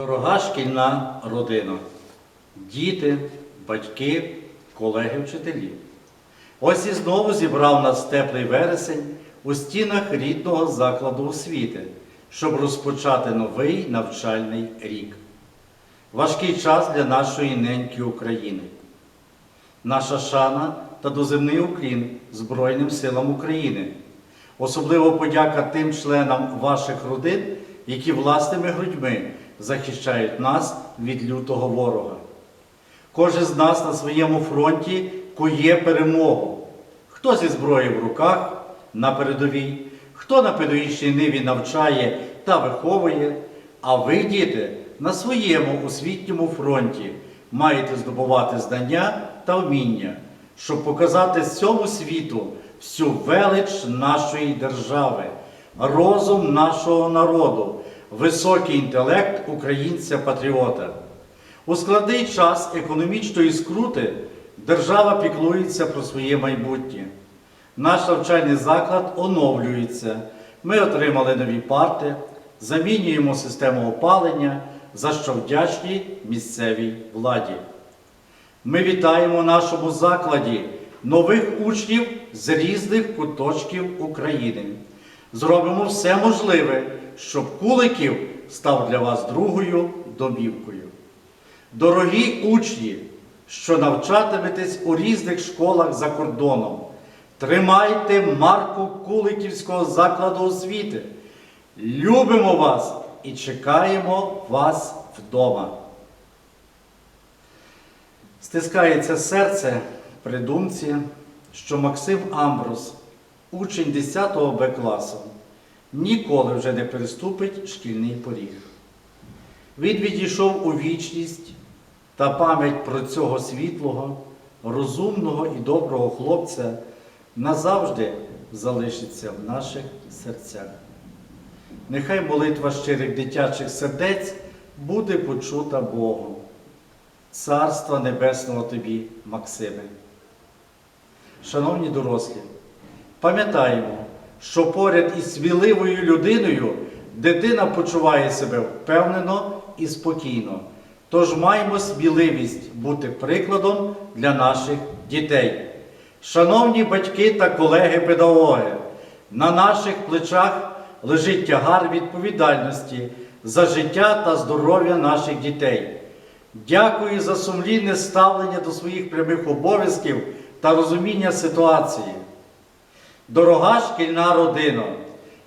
Дорога шкільна родина, діти, батьки, колеги, вчителі. Ось і знову зібрав нас теплий вересень у стінах рідного закладу освіти, щоб розпочати новий навчальний рік. Важкий час для нашої неньки України. Наша шана та доземний уклін Збройним силам України. Особливо подяка тим членам ваших родин, які власними грудьми захищають нас від лютого ворога. Кожен з нас на своєму фронті кує перемогу. Хто зі зброєю в руках на передовій, хто на педагогічній ниві навчає та виховує, а ви, діти, на своєму освітньому фронті маєте здобувати знання та вміння, щоб показати всьому світу всю велич нашої держави, розум нашого народу, високий інтелект українця-патріота. У складний час економічної скрути держава піклується про своє майбутнє. Наш навчальний заклад оновлюється. Ми отримали нові парти, замінюємо систему опалення, за що вдячні місцевій владі. Ми вітаємо нашому закладі нових учнів з різних куточків України. Зробимо все можливе, щоб Куликів став для вас другою домівкою. Дорогі учні, що навчатиметесь у різних школах за кордоном, тримайте марку Куликівського закладу освіти. Любимо вас і чекаємо вас вдома. Стискається серце при думці, що Максим Амброс, учень 10 Б класу, ніколи вже не переступить шкільний поріг. Він відійшов у вічність та пам'ять про цього світлого, розумного і доброго хлопця назавжди залишиться в наших серцях. Нехай молитва щирих дитячих сердець буде почута Богом. Царства Небесного тобі, Максиме. Шановні дорослі, пам'ятаємо, що поряд із сміливою людиною дитина почуває себе впевнено і спокійно. Тож маємо сміливість бути прикладом для наших дітей. Шановні батьки та колеги-педагоги, на наших плечах лежить тягар відповідальності за життя та здоров'я наших дітей. Дякую за сумлінне ставлення до своїх прямих обов'язків та розуміння ситуації. Дорога шкільна родина,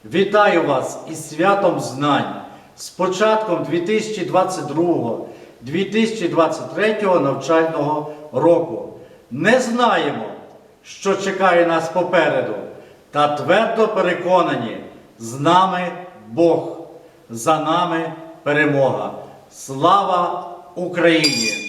вітаю вас із святом знань з початком 2022-2023 навчального року. Не знаємо, що чекає нас попереду, та твердо переконані, з нами Бог, за нами перемога. Слава Україні!